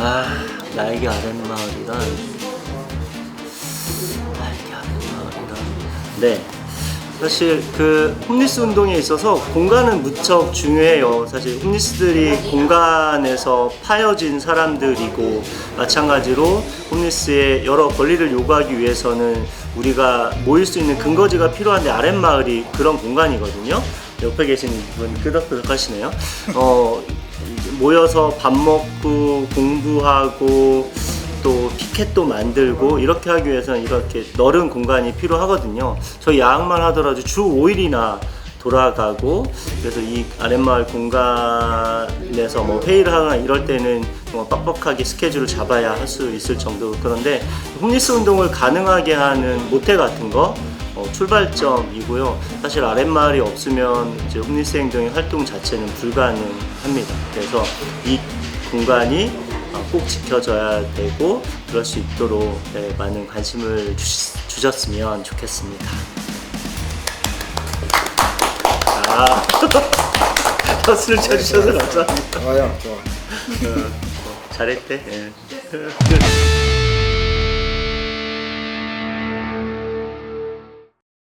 아 나에게 아랫마을이란 나에게 아랫마을이란. 네. 사실 그 홈리스 운동에 있어서 공간은 무척 중요해요. 사실 홈리스들이 공간에서 파여진 사람들이고 마찬가지로 홈리스의 여러 권리를 요구하기 위해서는 우리가 모일 수 있는 근거지가 필요한데 아랫마을이 그런 공간이거든요. 옆에 계신 분 끄덕끄덕 하시네요. 어, 모여서 밥 먹고 공부하고 또 피켓도 만들고 이렇게 하기 위해서는 이렇게 넓은 공간이 필요하거든요. 저희 야학만 하더라도 주 5일이나 돌아가고 그래서 이 아랫마을 공간에서 뭐 회의를 하거나 이럴 때는 뭐 빡빡하게 스케줄을 잡아야 할 수 있을 정도 그런데 홈리스 운동을 가능하게 하는 모태 같은 거 어, 출발점이고요. 사실 아랫마을이 없으면 이제 홈리스 행동의 활동 자체는 불가능합니다. 그래서 이 공간이 어, 꼭 지켜져야 되고 그럴 수 있도록 네, 많은 관심을 주시, 주셨으면 좋겠습니다. 아, 박수를 쳐주셔서 감사합니다. 아야 좋아. 어, 잘했대. 예.